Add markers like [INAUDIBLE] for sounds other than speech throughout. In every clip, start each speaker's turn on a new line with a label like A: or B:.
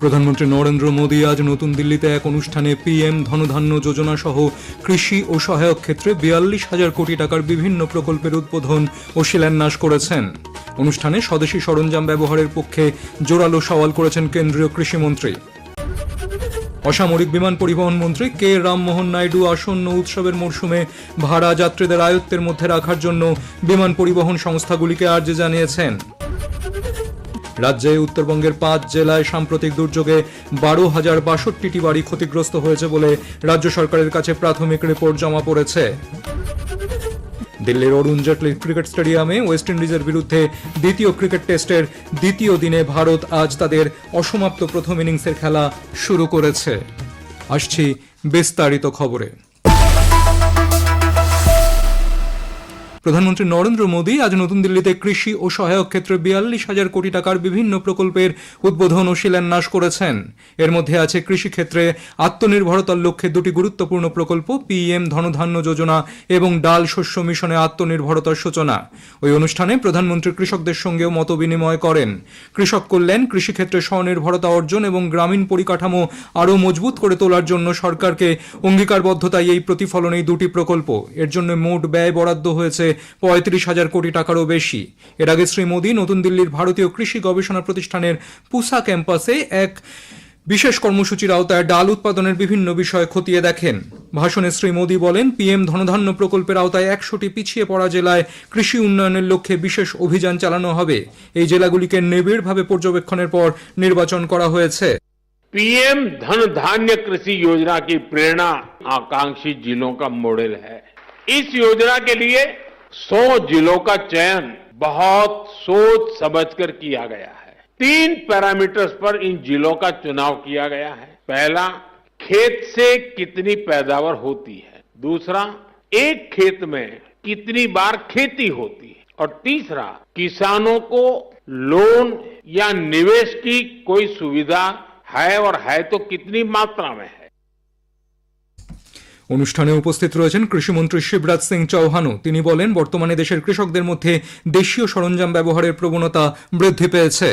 A: প্রধানমন্ত্রী নরেন্দ্র মোদী আজ নতুন দিল্লিতে এক অনুষ্ঠানে পিএম ধনধান্য যোজনা সহ কৃষি ও সহায়ক ক্ষেত্রে বিয়াল্লিশ হাজার কোটি টাকার বিভিন্ন প্রকল্পের উদ্বোধন ও শিলান্যাস করেছেন। অনুষ্ঠানে স্বদেশী সরঞ্জাম ব্যবহারের পক্ষে জোরালো সওয়াল করেছেন কেন্দ্রীয় কৃষিমন্ত্রী অসামরিক বিমান পরিবহন মন্ত্রী কে রামমোহন নাইডু আসন্ন উৎসবের মরশুমে ভাড়া যাত্রীদের আয়ত্তের মধ্যে রাখার জন্য বিমান পরিবহন সংস্থাগুলিকে আর্য জানিয়েছেন। রাজ্যে উত্তরবঙ্গের পাঁচ জেলায় সাম্প্রতিক দুর্যোগে বারো হাজার বাষট্টিটি বাড়ি ক্ষতিগ্রস্ত হয়েছে বলে রাজ্য সরকারের কাছে প্রাথমিক রিপোর্ট জমা পড়েছে। দিল্লির অরুণ জেটলি ক্রিকেট স্টেডিয়ামে ওয়েস্ট ইন্ডিজের বিরুদ্ধে দ্বিতীয় ক্রিকেট টেস্টের দ্বিতীয় দিনে ভারত আজ তাদের অসমাপ্ত প্রথম ইনিংসের খেলা শুরু করেছে। আসছি বিস্তারিত খবরে। প্রধানমন্ত্রী নরেন্দ্র মোদী আজ নতুন দিল্লিতে কৃষি ও সহায়ক ক্ষেত্রে বিয়াল্লিশ হাজার কোটি টাকার বিভিন্ন প্রকল্পের উদ্বোধন ও শিলান্যাস করেছেন। এর মধ্যে আছে কৃষিক্ষেত্রে আত্মনির্ভরতার লক্ষ্যে দুটি গুরুত্বপূর্ণ প্রকল্প পিএম ধনধান্য যোজনা এবং ডাল শস্য মিশনে আত্মনির্ভরতার সূচনা। ওই অনুষ্ঠানে প্রধানমন্ত্রী কৃষকদের সঙ্গেও মত বিনিময় করেন। কৃষক কল্যাণ, কৃষিক্ষেত্রে স্বনির্ভরতা অর্জন এবং গ্রামীণ পরিকাঠামো আরও মজবুত করে তোলার জন্য সরকারকে অঙ্গীকারবদ্ধতাই এই প্রতিফলন এই দুটি প্রকল্প। এর জন্য মোট ব্যয় বরাদ্দ হয়েছে পঁয়ত্রিশ হাজার কোটি টাকারও বেশি এর আগে শ্রী মোদী নতুন দিল্লির ভারতীয় কৃষি গবেষণা প্রতিষ্ঠানের পুসা ক্যাম্পাসে এক বিশেষ কর্মসূচির আওতায় ডাল উৎপাদনের বিভিন্ন বিষয় খতিয়ে দেখেন ভাষণে শ্রী মোদী বলেন পিএম ধনধান্য প্রকল্পের আওতায় একশোটি পিছিয়ে পড়া জেলায় কৃষি উন্নয়নের লক্ষ্যে বিশেষ অভিযান চালানো হবে এই জেলাগুলিকে নিবিড়ভাবে পর্যবেক্ষণের পর নির্বাচন করা হয়েছে
B: पीएम धन धान्य कृषि योजना की प्रेरणा आकांक्षी जिलों का मॉडल है इस योजना के लिए 100 जिलों का चयन बहुत सोच समझकर किया गया है। तीन पैरामीटर्स पर इन जिलों का चुनाव किया गया है। पहला, खेत से कितनी पैदावार होती है? दूसरा, एक खेत में कितनी बार खेती होती है? और तीसरा, किसानों को लोन या निवेश की कोई सुविधा है और है तो कितनी मात्रा में है?
A: অনুষ্ঠানে উপস্থিত রয়েছেন কৃষিমন্ত্রী শিবরাজ সিং চৌহানও তিনি বলেন বর্তমানে দেশের কৃষকদের মধ্যে দেশীয় সরঞ্জাম ব্যবহারের প্রবণতা বৃদ্ধি পেয়েছে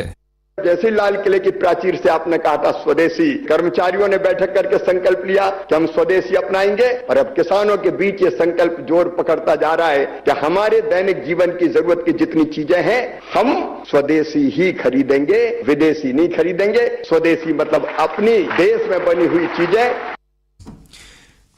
C: जैसे लाल किले की प्राचीर से आपने कहा था स्वदेशी कर्मचारियों ने बैठक करके संकल्प लिया कि हम स्वदेशी अपनाएंगे और अब किसानों के बीच ये संकल्प जोर पकड़ता जा रहा है कि हमारे दैनिक जीवन की जरूरत की जितनी चीजें हैं हम स्वदेशी ही खरीदेंगे विदेशी नहीं खरीदेंगे स्वदेशी मतलब अपनी देश में बनी हुई चीजें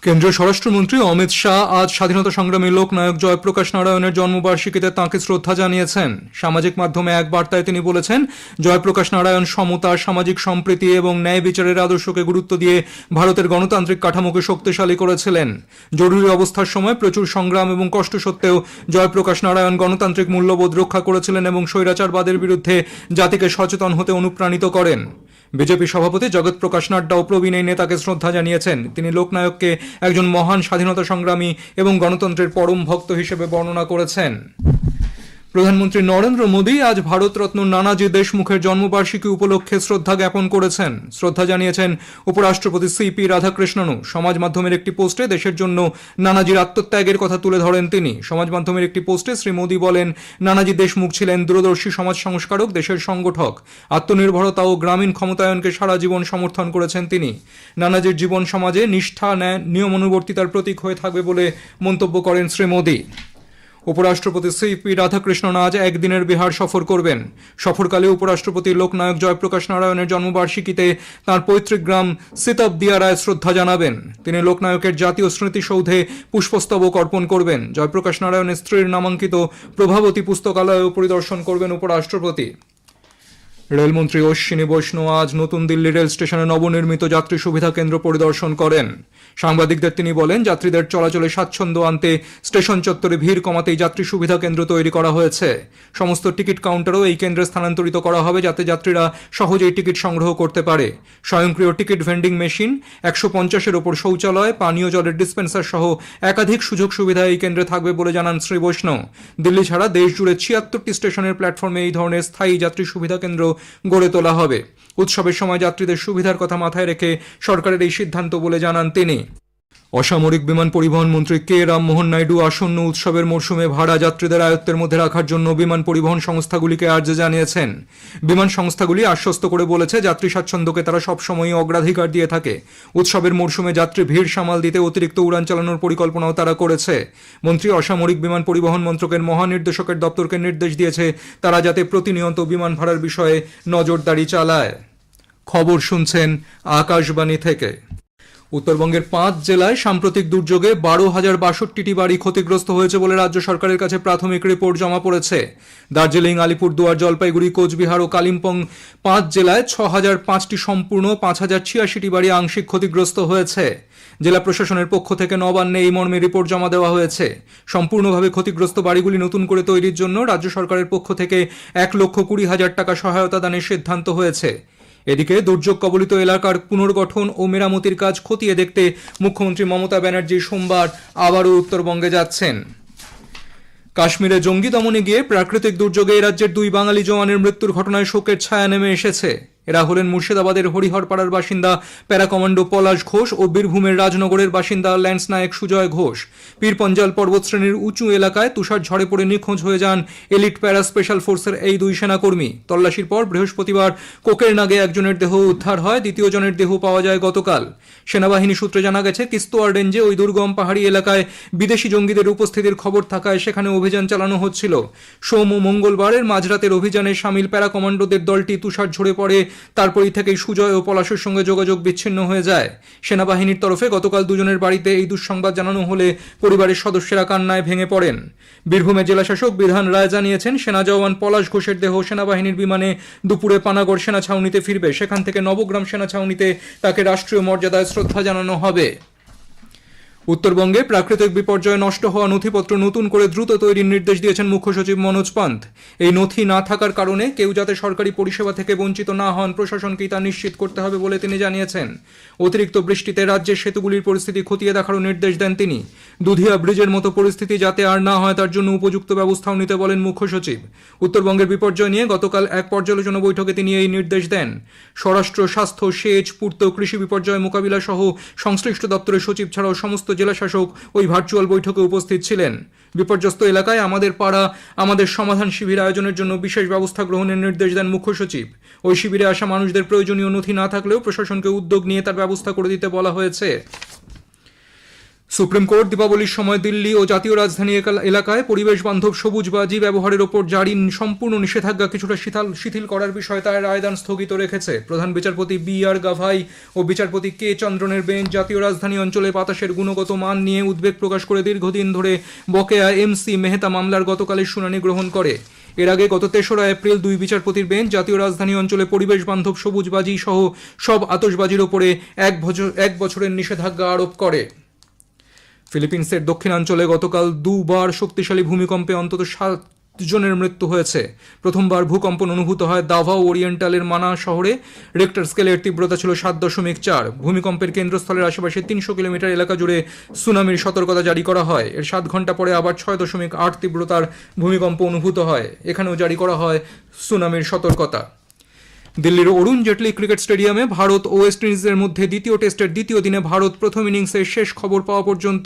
A: কেন্দ্রীয় স্বরাষ্ট্রমন্ত্রী অমিত শাহ আজ স্বাধীনতা সংগ্রামী লোকনায়ক জয়প্রকাশ নারায়ণের জন্মবার্ষিকীতে তাঁকে শ্রদ্ধা জানিয়েছেন। সামাজিক মাধ্যমে এক বার্তায় তিনি বলেছেন, জয়প্রকাশ নারায়ণ সমতা সামাজিক সম্প্রীতি এবং ন্যায় বিচারের আদর্শকে গুরুত্ব দিয়ে ভারতের গণতান্ত্রিক কাঠামোকে শক্তিশালী করেছিলেন। জরুরি অবস্থার সময় প্রচুর সংগ্রাম এবং কষ্ট সত্ত্বেও জয়প্রকাশ নারায়ণ গণতান্ত্রিক মূল্যবোধ রক্ষা করেছিলেন এবং স্বৈরাচারবাদের বিরুদ্ধে জাতিকে সচেতন হতে অনুপ্রাণিত করেন। বিজেপি সভাপতি জগৎ প্রকাশ নাড্ডাও প্রবীণ এই নেতাকে শ্রদ্ধা জানিয়েছেন। তিনি লোকনায়ককে একজন মহান স্বাধীনতা সংগ্রামী এবং গণতন্ত্রের পরম ভক্ত হিসেবে বর্ণনা করেছেন। প্রধানমন্ত্রী নরেন্দ্র মোদী আজ ভারতরত্ন নানাজি দেশমুখের জন্মবার্ষিকী উপলক্ষে শ্রদ্ধা জ্ঞাপন করেছেন। শ্রদ্ধা জানিয়েছেন উপরাষ্ট্রপতি সিপি রাধাকৃষ্ণনও। সমাজ মাধ্যমের একটি পোস্টে দেশের জন্য নানাজির আত্মত্যাগের কথা তুলে ধরেন তিনি। সমাজ মাধ্যমের একটি পোস্টে শ্রী মোদী বলেন, নানাজি দেশমুখ ছিলেন দূরদর্শী সমাজ সংস্কারক, দেশের সংগঠক। আত্মনির্ভরতা ও গ্রামীণ ক্ষমতায়নকে সারা জীবন সমর্থন করেছেন তিনি। নানাজির জীবন সমাজে নিষ্ঠা, ন্যায়, নিয়মানুবর্তিতার প্রতীক হয়ে থাকবে বলে মন্তব্য করেন শ্রী মোদী। উপরাষ্ট্রপতি সিপি রাধাকৃষ্ণন আজ একদিনের বিহার সফর করবেন। সফরকালে উপরাষ্ট্রপতি লোকনায়ক জয়প্রকাশ নারায়ণের জন্মবার্ষিকীতে তার পৈতৃক গ্রাম সিতাব দিয়ারায় শ্রদ্ধা জানাবেন। তিনি লোকনায়কের জাতীয় স্মৃতিসৌধে পুষ্পস্তবক অর্পণ করবেন। জয়প্রকাশ নারায়ণের স্ত্রীর নামাঙ্কিত প্রভাবতী পুস্তকালয়ও পরিদর্শন করবেন উপরাষ্ট্রপতি। রেলমন্ত্রী অশ্বিনী বৈষ্ণব আজ নতুন দিল্লি রেল স্টেশনে নবনির্মিত যাত্রী সুবিধা কেন্দ্র পরিদর্শন করেন। সাংবাদিকদের তিনি বলেন, যাত্রীদের চলাচলে স্বাচ্ছন্দ্য আনতে স্টেশন চত্বরে ভিড় কমাতেই যাত্রী সুবিধা কেন্দ্র তৈরি করা হয়েছে। সমস্ত টিকিট কাউন্টারও এই কেন্দ্রে স্থানান্তরিত করা হবে যাতে যাত্রীরা সহজেই টিকিট সংগ্রহ করতে পারে। স্বয়ংক্রিয় টিকিট ভেন্ডিং মেশিন, একশো পঞ্চাশের ওপর শৌচালয়, পানীয় জলের ডিসপেন্সার সহ একাধিক সুযোগ সুবিধা এই কেন্দ্রে থাকবে বলে জানান শ্রী বৈষ্ণব। দিল্লি ছাড়া দেশ জুড়ে ছিয়াত্তরটি স্টেশনের প্ল্যাটফর্মে এই ধরনের স্থায়ী যাত্রী সুবিধা কেন্দ্র গড়ে তোলা হবে। উৎসবের সময় যাত্রীদের সুবিধার কথা মাথায় রেখে সরকারের এই সিদ্ধান্ত বলে জানান তিনি। অসামরিক বিমান পরিবহন মন্ত্রী কে রামমোহন নাইডু আসন্ন উৎসবের মরশুমে ভাড়া যাত্রীদের আয়ত্তের মধ্যে রাখার জন্য বিমান পরিবহন সংস্থাগুলিকে আর্য জানিয়েছেন। বিমান সংস্থাগুলি আশ্বস্ত করে বলেছে, যাত্রী স্বাচ্ছন্দ্যকে তারা সবসময়ই অগ্রাধিকার দিয়ে থাকে। উৎসবের মরশুমে যাত্রী ভিড় সামাল দিতে অতিরিক্ত উড়ান চালানোর পরিকল্পনাও তারা করেছে। মন্ত্রী অসামরিক বিমান পরিবহন মন্ত্রকের মহানির্দেশকের দপ্তরকে নির্দেশ দিয়েছে, তারা যাতে প্রতিনিয়ত বিমান ভাড়ার বিষয়ে নজরদারি চালায়। খবর শুনছেন আকাশবাণী থেকে। উত্তরবঙ্গের পাঁচ জেলায় সাম্প্রতিক দুর্যোগে বারো হাজার বাষট্টিটি বাড়ি ক্ষতিগ্রস্ত হয়েছে বলে রাজ্য সরকারের কাছে প্রাথমিক রিপোর্ট জমা পড়েছে। দার্জিলিং, আলিপুরদুয়ার, জলপাইগুড়ি, কোচবিহার ও কালিম্পং পাঁচ জেলায় ছ হাজার পাঁচটি সম্পূর্ণ পাঁচ হাজার ছিয়াশিটি বাড়ি আংশিক ক্ষতিগ্রস্ত হয়েছে। জেলা প্রশাসনের পক্ষ থেকে নবান্নে এই মর্মে রিপোর্ট জমা দেওয়া হয়েছে। সম্পূর্ণভাবে ক্ষতিগ্রস্ত বাড়িগুলি নতুন করে তৈরির জন্য রাজ্য সরকারের পক্ষ থেকে এক লক্ষ কুড়ি হাজার টাকা সহায়তা দানের সিদ্ধান্ত হয়েছে। এদিকে দুর্যোগ কবলিত এলাকার পুনর্গঠন ও মেরামতির কাজ খতিয়ে দেখতে মুখ্যমন্ত্রী মমতা ব্যানার্জি সোমবার আবারও উত্তরবঙ্গে যাচ্ছেন। কাশ্মীরে জঙ্গি দমনে গিয়ে প্রাকৃতিক দুর্যোগে রাজ্যের দুই বাঙালি জওয়ানের মৃত্যুর ঘটনায় শোকের ছায়া নেমে এসেছে। এরা হলেন মুর্শিদাবাদের হরিহরপাড়ার বাসিন্দা প্যারা কমান্ডো পলাশ ঘোষ ও বীরভূমের রাজনগরের বাসিন্দা ল্যান্স নায়ক সুজয় ঘোষ। পীরপঞ্জাল পর্বতশ্রেণীর উঁচু এলাকায় তুষার ঝড়ে পড়ে নিখোঁজ হয়ে যান এলিট প্যারা স্পেশাল ফোর্সের এই দুই সেনাকর্মী। তল্লাশির পর বৃহস্পতিবার কোকের নাগে একজনের দেহ উদ্ধার হয়, দ্বিতীয় জনের দেহ পাওয়া যায় গতকাল। সেনাবাহিনী সূত্রে জানা গেছে কিস্তোয়ার রেঞ্জে ওই দুর্গম পাহাড়ি এলাকায় বিদেশি জঙ্গিদের উপস্থিতির খবর থাকায় সেখানে অভিযান চালানো হচ্ছিল। সোম ও মঙ্গলবারের মাঝরাতের অভিযানে সামিল প্যারা কমান্ডোদের দলটি তুষার ঝরে পড়ে তারপরই থেকেই সুজয় ও পলাশের সঙ্গে যোগাযোগ বিচ্ছিন্ন হয়ে যায়। সেনাবাহিনীর তরফে গতকাল দুজনের বাড়িতে এই দুঃসংবাদ জানানো হলে পরিবারের সদস্যরা কান্নায় ভেঙে পড়েন। বীরভূমের জেলাশাসক বিধান রায় জানিয়েছেন, সেনা জওয়ান পলাশ ঘোষের দেহ সেনাবাহিনীর বিমানে দুপুরে পানাগড় সেনা ছাউনিতে ফিরবে। সেখান থেকে নবগ্রাম সেনা ছাউনিতে তাকে রাষ্ট্রীয় মর্যাদায় শ্রদ্ধা জানানো হবে। উত্তরবঙ্গে প্রাকৃতিক বিপর্যয়ে নষ্ট হওয়া নথিপত্র নতুন করে দ্রুত তৈরির নির্দেশ দিয়েছেন মুখ্য সচিব মনোজ পান্থ এই নথি না থাকার কারণে কেউ যাতে সরকারি পরিষেবা থেকে বঞ্চিত না হন, প্রশাসনকেই তা নিশ্চিত করতে হবে বলে তিনি জানিয়েছেন। অতিরিক্ত বৃষ্টিতে রাজ্যের সেতুগুলির পরিস্থিতি খতিয়ে দেখারও নির্দেশ দেন তিনি। দুধিয়া ব্রিজের মতো পরিস্থিতি যাতে আর না হয়, তার জন্য উপযুক্ত ব্যবস্থাও নিতে বলেন মুখ্য সচিব উত্তরবঙ্গের বিপর্যয় নিয়ে গতকাল এক পর্যালোচনা বৈঠকে তিনি এই নির্দেশ দেন। স্বরাষ্ট্র, স্বাস্থ্য, সেচ, পূর্ত, কৃষি বিপর্যয় মোকাবিলা সহ সংশ্লিষ্ট দপ্তরের সচিব ছাড়াও সমস্ত জেলা শাসক ওই ভার্চুয়াল বৈঠকে উপস্থিত ছিলেন। বিপর্যস্ত এলাকায় আমাদের পাড়া, আমাদের সমাধান শিবির আয়োজনের জন্য বিশেষ ব্যবস্থা গ্রহণের নির্দেশ দেন মুখ্য সচিব। ওই শিবিরে আসা মানুষদের প্রয়োজনীয় নথি না থাকলেও প্রশাসনকে উদ্যোগ নিয়ে তার ব্যবস্থা করে দিতে বলা হয়েছে। সুপ্রিম কোর্ট দীপাবলির সময় দিল্লি ও জাতীয় রাজধানী এলাকায় পরিবেশ বান্ধব সবুজ বাজি ব্যবহারের ওপর জারি সম্পূর্ণ নিষেধাজ্ঞা কিছুটা শিথিল শিথিল করার বিষয়ে তার রায়দান স্থগিত রেখেছে। প্রধান বিচারপতি বি আর গাভাই ও বিচারপতি কে চন্দ্রনের বেঞ্চ জাতীয় রাজধানী অঞ্চলে বাতাসের গুণগত মান নিয়ে উদ্বেগ প্রকাশ করে দীর্ঘদিন ধরে বকেয়া এমসি মেহতা মামলার গতকালের শুনানি গ্রহণ করে। এর আগে গত তেসরা এপ্রিল দুই বিচারপতির বেঞ্চ জাতীয় রাজধানী অঞ্চলে পরিবেশ বান্ধব সবুজ বাজি সহ সব আতসবাজির ওপরে এক বছরের নিষেধাজ্ঞা আরোপ করে। ফিলিপিন্সের দক্ষিণাঞ্চলে গতকাল দুবার শক্তিশালী ভূমিকম্পে অন্তত সাত জনের মৃত্যু হয়েছে। প্রথমবার ভূকম্পন অনুভূত হয় দাভাও ওরিয়েন্টালের মানা শহরে। রেক্টার স্কেলের তীব্রতা ছিল সাত দশমিক চার। ভূমিকম্পের কেন্দ্রস্থলের আশেপাশে তিনশো কিলোমিটার এলাকা জুড়ে সুনামির সতর্কতা জারি করা হয়। এর সাত ঘণ্টা পরে আবার ছয় দশমিক আট তীব্রতার ভূমিকম্প অনুভূত হয়। এখানেও জারি করা হয় সুনামির সতর্কতা। দিল্লির অরুণ জেটলি ক্রিকেট স্টেডিয়ামে ভারত ও ওয়েস্ট ইন্ডিজের মধ্যে দ্বিতীয় টেস্টের দ্বিতীয় দিনে ভারত প্রথম ইনিংসের শেষ খবর পাওয়া পর্যন্ত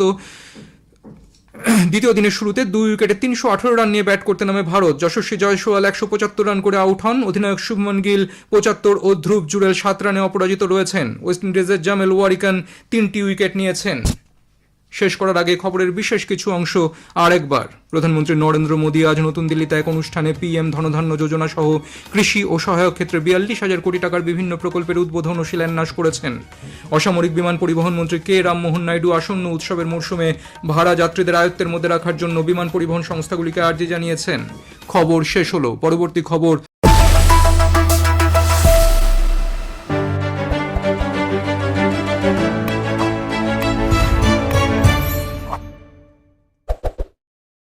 A: [CLEARS THROAT] দ্বিতীয় দিনের শুরুতে দুই উইকেটে তিনশো আঠারো রান নিয়ে ব্যাট করতে নামে ভারত। যশস্বী জয়সওয়াল একশো পঁচাত্তর রান করে আউট হন। অধিনায়ক শুভমন গিল পঁচাত্তর ও ধ্রুব জুরেল সাত রানে অপরাজিত রয়েছেন। ওয়েস্ট ইন্ডিজের জামেল ওয়ারিকান তিনটি উইকেট নিয়েছেন। শেষ করার আগে খবরের বিশেষ কিছু অংশ আরেকবার। প্রধানমন্ত্রী নরেন্দ্র মোদী আজ নতুন দিল্লিতে এক অনুষ্ঠানে পিএম ধনধান্য যোজনা সহ কৃষি ও সহায়ক ক্ষেত্রে বিয়াল্লিশ হাজার কোটি টাকার বিভিন্ন প্রকল্পের উদ্বোধন ও শিলান্যাস করেছেন। অসামরিক বিমান পরিবহন মন্ত্রী কে রামমোহন নাইডু আসন্ন উৎসবের মরশুমে ভাড়া যাত্রীদের আয়ত্তের মধ্যে রাখার জন্য বিমান পরিবহন সংস্থাগুলিকে আর্জি জানিয়েছেন। খবর শেষ হলো। পরবর্তী খবর